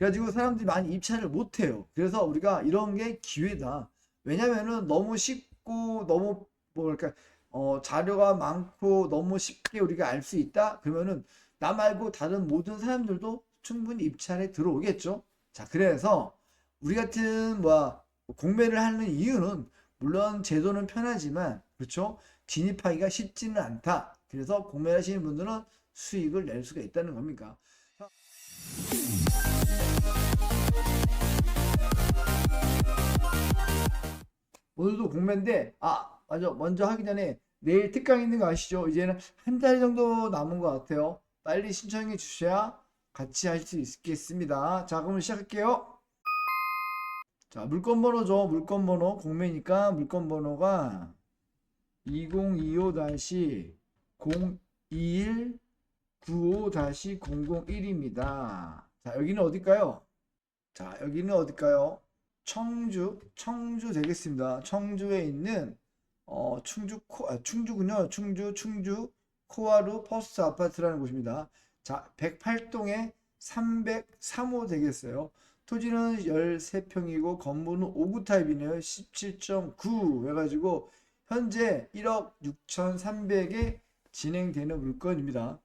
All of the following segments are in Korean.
그래가지고 사람들이 많이 입찰을 못해요. 그래서 우리가 이런 게 기회다. 왜냐면은 너무 쉽고 너무 뭐랄까 어, 자료가 많고 너무 쉽게 우리가 알 수 있다. 그러면은 나 말고 다른 모든 사람들도 충분히 입찰에 들어오겠죠. 자, 그래서 우리 같은 뭐 공매를 하는 이유는 물론 제도는 편하지만 그렇죠? 진입하기가 쉽지는 않다. 그래서 공매를 하시는 분들은 수익을 낼 수가 있다는 겁니까? 오늘도 공매인데 아 맞아 먼저 하기 전에 내일 특강 있는 거 아시죠? 이제는 한 달 정도 남은 것 같아요. 빨리 신청해 주셔야 같이 할 수 있겠습니다. 자 그럼 시작할게요. 자 물건 번호죠. 물건 번호 공매니까 물건 번호가 2025-02195-001입니다. 자 여기는 어딜까요? 자 여기는 어딜까요? 청주, 청주 되겠습니다. 청주에 있는 어, 충주 코, 아, 충주군요. 충주, 충주 코아루 퍼스트 아파트라는 곳입니다. 자, 108동에 303호 되겠어요. 토지는 13평이고 건물은 5구 타입이네요. 17.9 해가지고 현재 1억 6,300에 진행되는 물건입니다.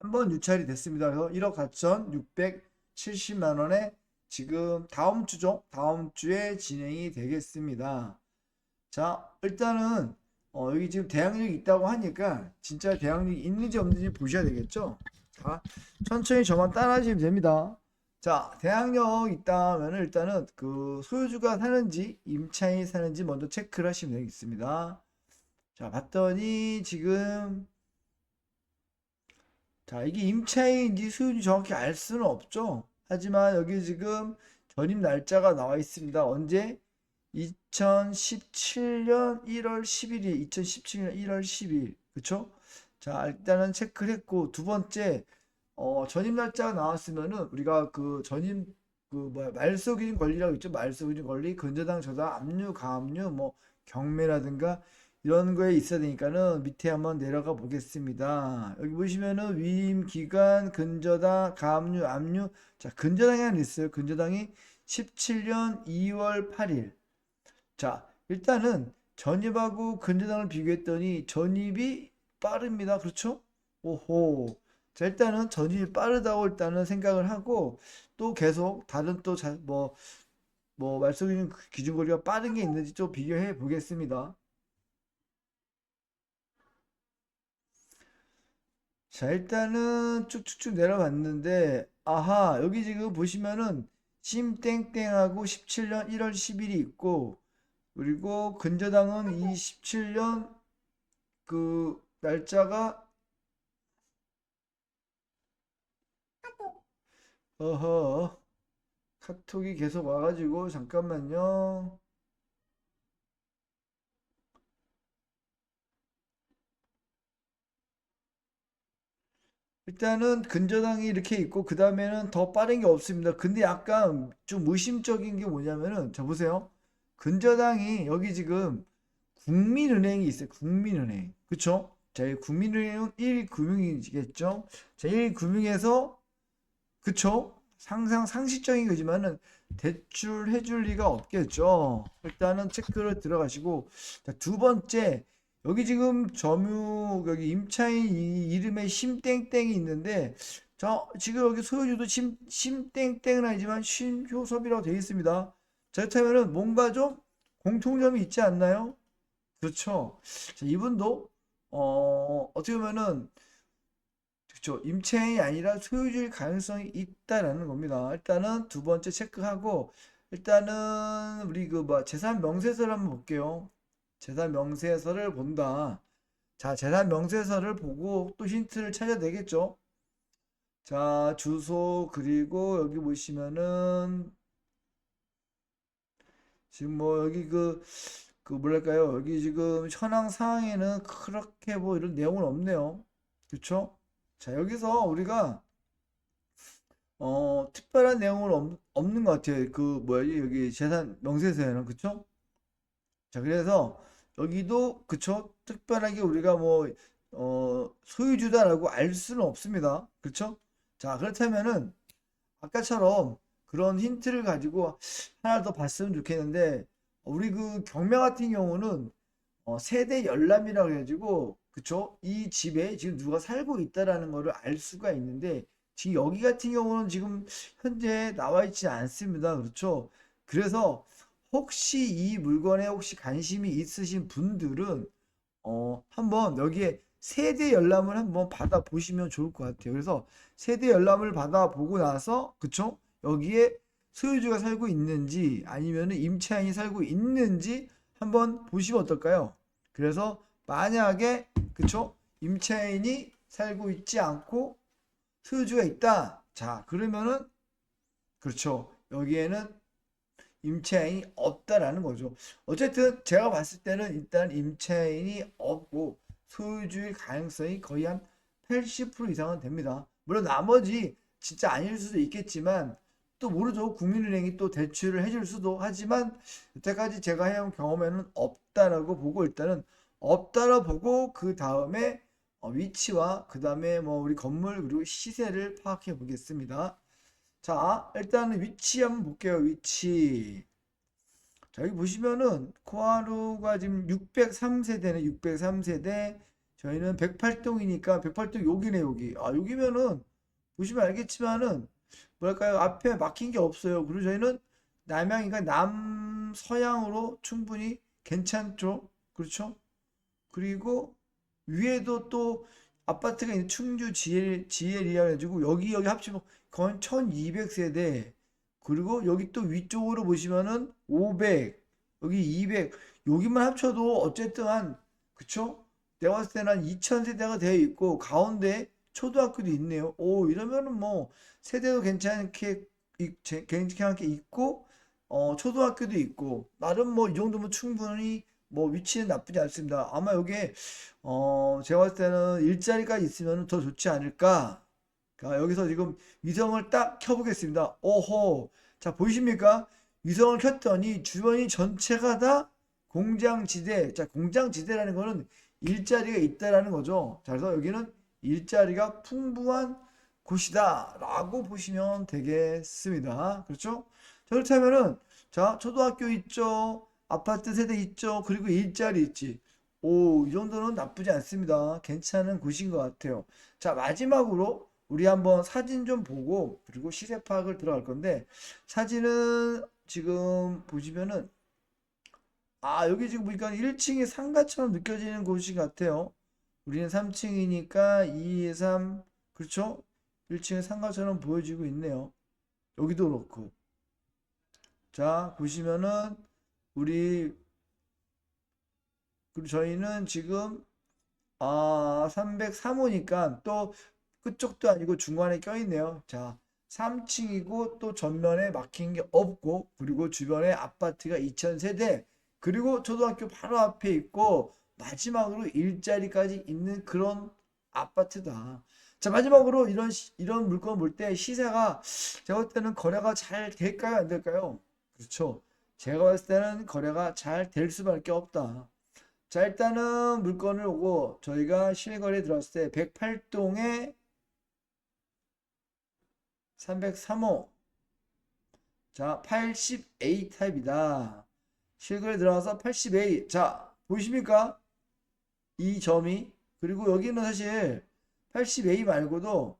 한 번 유찰이 됐습니다. 그래서 1억 4,670만 원에 지금 다음 주죠. 다음 주에 진행이 되겠습니다. 자, 일단은 어, 여기 지금 대항력이 있다고 하니까 진짜 대항력이 있는지 없는지 보셔야 되겠죠. 자, 천천히 저만 따라하시면 됩니다. 자, 대항력 있다면 일단은 그 소유주가 사는지 임차인이 사는지 먼저 체크를 하시면 되겠습니다. 자, 봤더니 지금 자, 이게 임차인인지 소유주 정확히 알 수는 없죠. 하지만 여기 지금 전입 날짜가 나와 있습니다. 언제? 2017년 1월 11일, 2017년 1월 10일. 그쵸? 자, 일단은 체크를 했고, 두 번째, 어, 전입 날짜가 나왔으면은 우리가 그 전입, 그 뭐야, 말소기준 권리라고 있죠? 말소기준 권리, 근저당, 저당, 압류, 가압류, 뭐, 경매라든가, 이런 거에 있어야 되니까는 밑에 한번 내려가 보겠습니다. 여기 보시면은 위임 기간, 근저당, 가압류, 압류. 자, 근저당이 하나 있어요. 근저당이 17년 2월 8일. 자, 일단은 전입하고 근저당을 비교했더니 전입이 빠릅니다. 그렇죠? 오호. 자, 일단은 전입이 빠르다고 일단은 생각을 하고 또 계속 다른 또 뭐, 뭐, 말소 기준 기준거리가 빠른 게 있는지 좀 비교해 보겠습니다. 자, 일단은 쭉쭉쭉 내려봤는데, 아하, 여기 지금 보시면은, 심땡땡하고 17년 1월 10일이 있고, 그리고 근저당은 27년 그 날짜가, 어허, 카톡이 계속 와가지고, 잠깐만요. 일단은 근저당이 이렇게 있고 그 다음에는 더 빠른 게 없습니다. 근데 약간 좀 의심적인 게 뭐냐면은 자 보세요. 근저당이 여기 지금 국민은행이 있어요. 국민은행. 그쵸? 자, 이 국민은행은 1금융이겠죠? 자, 1금융에서 그쵸? 상상 상식적인 거지만은 대출 해 줄 리가 없겠죠. 일단은 체크를 들어가시고 자, 두 번째 여기 지금 점유 여기 임차인 이 이름에 심땡땡이 있는데 저 지금 여기 소유주도 심 심땡땡은 아니지만 심효섭이라고 되어 있습니다. 자, 그렇다면은 뭔가 좀 공통점이 있지 않나요? 그렇죠. 자, 이분도 어 어떻게 보면은 그렇죠. 임차인이 아니라 소유주일 가능성이 있다라는 겁니다. 일단은 두 번째 체크하고 일단은 우리 그 뭐 재산 명세서를 한번 볼게요. 재산 명세서를 본다. 자, 재산 명세서를 보고 또 힌트를 찾아야 되겠죠? 자, 주소 그리고 여기 보시면은 지금 뭐 여기 그 그 뭐랄까요? 여기 지금 현황 사항에는 그렇게 뭐 이런 내용은 없네요. 그렇죠? 자, 여기서 우리가 어 특별한 내용은 없, 없는 것 같아요. 그 뭐야 여기 재산 명세서에는 그렇죠? 자, 그래서 여기도 그쵸? 특별하게 우리가 뭐 어, 소유주다라고 알 수는 없습니다. 그렇죠? 자, 그렇다면은 아까처럼 그런 힌트를 가지고 하나 더 봤으면 좋겠는데 우리 그 경매 같은 경우는 어, 세대 열람이라고 해가지고 그쵸? 이 집에 지금 누가 살고 있다라는 거를 알 수가 있는데 지금 여기 같은 경우는 지금 현재 나와 있지 않습니다. 그렇죠? 그래서 혹시 이 물건에 혹시 관심이 있으신 분들은 어, 한번 여기에 세대 열람을 한번 받아 보시면 좋을 것 같아요. 그래서 세대 열람을 받아 보고 나서 그쵸? 여기에 소유주가 살고 있는지 아니면 임차인이 살고 있는지 한번 보시면 어떨까요? 그래서 만약에 그쵸? 임차인이 살고 있지 않고 소유주가 있다. 자, 그러면은 그렇죠. 여기에는 임차인이 없다라는 거죠. 어쨌든 제가 봤을 때는 일단 임차인이 없고 소유주의 가능성이 거의 한 80% 이상은 됩니다. 물론 나머지 진짜 아닐 수도 있겠지만 또 모르죠. 국민은행이 또 대출을 해줄 수도 하지만 여태까지 제가 해온 경험에는 없다라고 보고 일단은 없다라고 보고 그 다음에 어, 위치와 그 다음에 뭐 우리 건물 그리고 시세를 파악해 보겠습니다. 자, 일단은 위치 한번 볼게요. 위치. 자, 여기 보시면은 코하루가 지금 603세대네. 603세대. 저희는 108동이니까 108동 여기네, 여기. 아, 여기면은 보시면 알겠지만은 뭐랄까요? 앞에 막힌 게 없어요. 그리고 저희는 남향이니까 남서향으로 충분히 괜찮죠? 그렇죠? 그리고 위에도 또 아파트가 있는 충주 GL, GL이라 해가지고 여기 여기 합치면 거의 1200세대 그리고 여기 또 위쪽으로 보시면은 500 여기 200 여기만 합쳐도 어쨌든 한 그쵸? 내가 봤을 때는 한 2000세대가 되어 있고 가운데 초등학교도 있네요. 오 이러면은 뭐 세대도 괜찮게 괜찮게 있고 어 초등학교도 있고 나름 뭐 이 정도면 충분히 뭐 위치는 나쁘지 않습니다. 아마 여기에 어 제가 봤을 때는 일자리가 있으면 더 좋지 않을까. 자, 여기서 지금 위성을 딱 켜보겠습니다. 오호. 자, 보이십니까? 위성을 켰더니 주변이 전체가 다 공장지대. 자, 공장지대라는 거는 일자리가 있다라는 거죠. 자, 그래서 여기는 일자리가 풍부한 곳이다. 라고 보시면 되겠습니다. 그렇죠? 자, 그렇다면은, 자, 초등학교 있죠. 아파트 세대 있죠. 그리고 일자리 있지. 오, 이 정도는 나쁘지 않습니다. 괜찮은 곳인 것 같아요. 자, 마지막으로 우리 한번 사진 좀 보고 그리고 시세 파악을 들어갈 건데 사진은 지금 보시면은 아, 여기 지금 보니까 1층이 상가처럼 느껴지는 곳이 같아요. 우리는 3층이니까 2, 3, 그렇죠? 1층은 상가처럼 보여지고 있네요. 여기도 그렇고. 자, 보시면은 우리 그리고 저희는 지금 아 303호니까 또 끝쪽도 아니고 중간에 껴있네요. 자 3층이고 또 전면에 막힌 게 없고 그리고 주변에 아파트가 2000세대 그리고 초등학교 바로 앞에 있고 마지막으로 일자리까지 있는 그런 아파트다. 자 마지막으로 이런 시- 이런 물건 볼 때 시세가 제가 볼 때는 거래가 잘 될까요 안 될까요? 그렇죠. 제가 봤을 때는 거래가 잘 될 수밖에 없다. 자, 일단은 물건을 오고 저희가 실거래 들어왔을 때 108동에 303호. 자, 80A 타입이다. 실거래 들어와서 80A. 자, 보이십니까? 이 점이. 그리고 여기는 사실 80A 말고도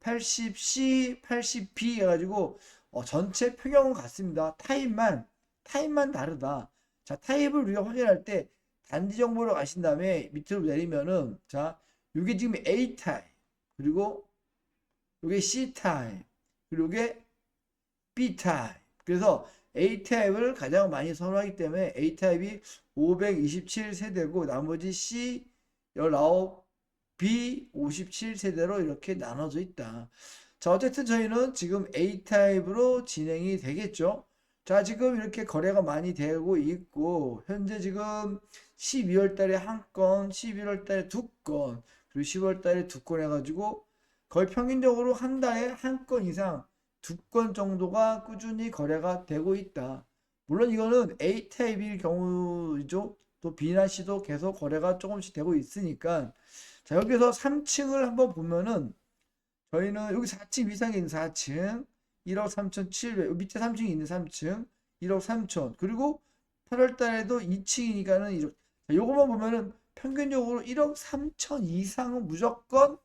80C, 80B 해가지고 어, 전체 표경은 같습니다. 타입만, 타입만 다르다. 자, 타입을 우리가 확인할 때 단지 정보로 가신 다음에 밑으로 내리면은 자, 이게 지금 A 타입 그리고 이게 C 타입 그리고 이게 B 타입. 그래서 A 타입을 가장 많이 선호하기 때문에 A 타입이 527 세대고 나머지 C 19, B 57 세대로 이렇게 나눠져 있다. 자, 어쨌든 저희는 지금 A 타입으로 진행이 되겠죠. 자, 지금 이렇게 거래가 많이 되고 있고, 현재 지금 12월 달에 한 건, 11월 달에 두 건, 그리고 10월 달에 두 건 해가지고 거의 평균적으로 한 달에 한 건 이상, 두 건 정도가 꾸준히 거래가 되고 있다. 물론 이거는 A 타입일 경우이죠. 또 B나 C도 계속 거래가 조금씩 되고 있으니까. 자, 여기서 3층을 한번 보면은 저희는 여기 4층 위상에 있는 4층 1억 3,700 밑에 3층이 있는 3층 1억 3천 그리고 8월 달에도 2층이니까는 1억 자, 요거만 보면은 평균적으로 1억 3천 이상은 무조건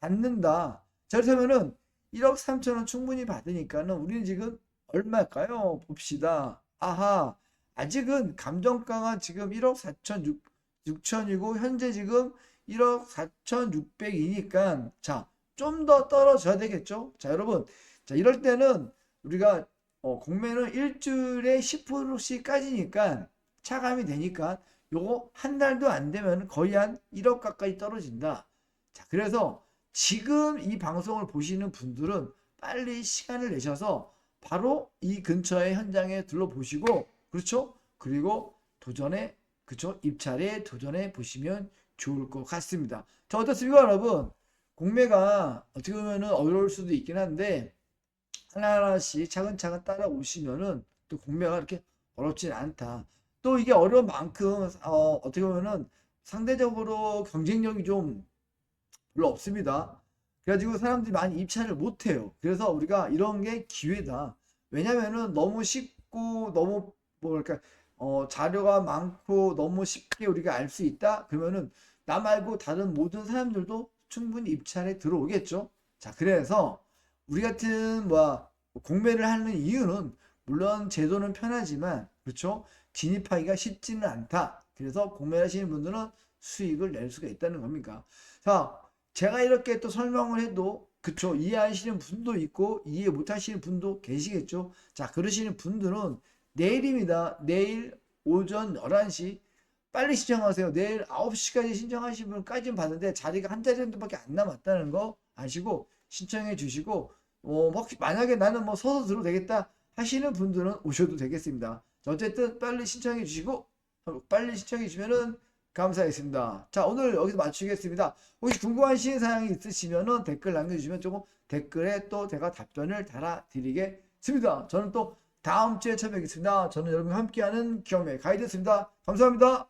받는다. 자, 그렇다면은 1억 3천원 충분히 받으니까는 우리는 지금 얼마일까요? 봅시다. 아하, 아직은 감정가가 지금 1억 4천 6천이고 현재 지금 1억 4,600이니까 자, 좀 더 떨어져야 되겠죠? 자, 여러분. 자, 이럴 때는 우리가 어, 공매는 일주일에 10%씩 까지니까 차감이 되니까 요거 한 달도 안 되면 거의 한 1억 가까이 떨어진다. 자, 그래서 지금 이 방송을 보시는 분들은 빨리 시간을 내셔서 바로 이 근처의 현장에 둘러보시고, 그렇죠? 그리고 도전에, 그렇죠? 입찰에 도전해 보시면 좋을 것 같습니다. 자, 어떻습니까, 여러분? 공매가 어떻게 보면은 어려울 수도 있긴 한데, 하나하나씩 차근차근 따라오시면은 또 공매가 이렇게 어렵진 않다. 또 이게 어려운 만큼, 어, 어떻게 보면은 상대적으로 경쟁력이 좀 별로 없습니다. 그래가지고 사람들이 많이 입찰을 못해요. 그래서 우리가 이런 게 기회다. 왜냐면은 너무 쉽고 너무 뭐랄까 어, 자료가 많고 너무 쉽게 우리가 알 수 있다. 그러면은 나 말고 다른 모든 사람들도 충분히 입찰에 들어오겠죠. 자, 그래서 우리 같은 뭐 공매를 하는 이유는 물론 제도는 편하지만 그렇죠. 진입하기가 쉽지는 않다. 그래서 공매를 하시는 분들은 수익을 낼 수가 있다는 겁니까? 자, 제가 이렇게 또 설명을 해도 그쵸 이해하시는 분도 있고 이해 못하시는 분도 계시겠죠. 자, 그러시는 분들은 내일입니다. 내일 오전 11시 빨리 신청하세요. 내일 9시까지 신청하신 분까지는 봤는데 자리가 한 자리 정도밖에 안 남았다는 거 아시고 신청해 주시고 어, 뭐 만약에 나는 뭐 서서 들어도 되겠다 하시는 분들은 오셔도 되겠습니다. 자, 어쨌든 빨리 신청해 주시고 빨리 신청해 주시면은 감사하겠습니다. 자, 오늘 여기서 마치겠습니다. 혹시 궁금하신 사항이 있으시면은 댓글 남겨주시면 조금 댓글에 또 제가 답변을 달아드리겠습니다. 저는 또 다음 주에 찾아뵙겠습니다. 저는 여러분과 함께하는 경매 가이드였습니다. 감사합니다.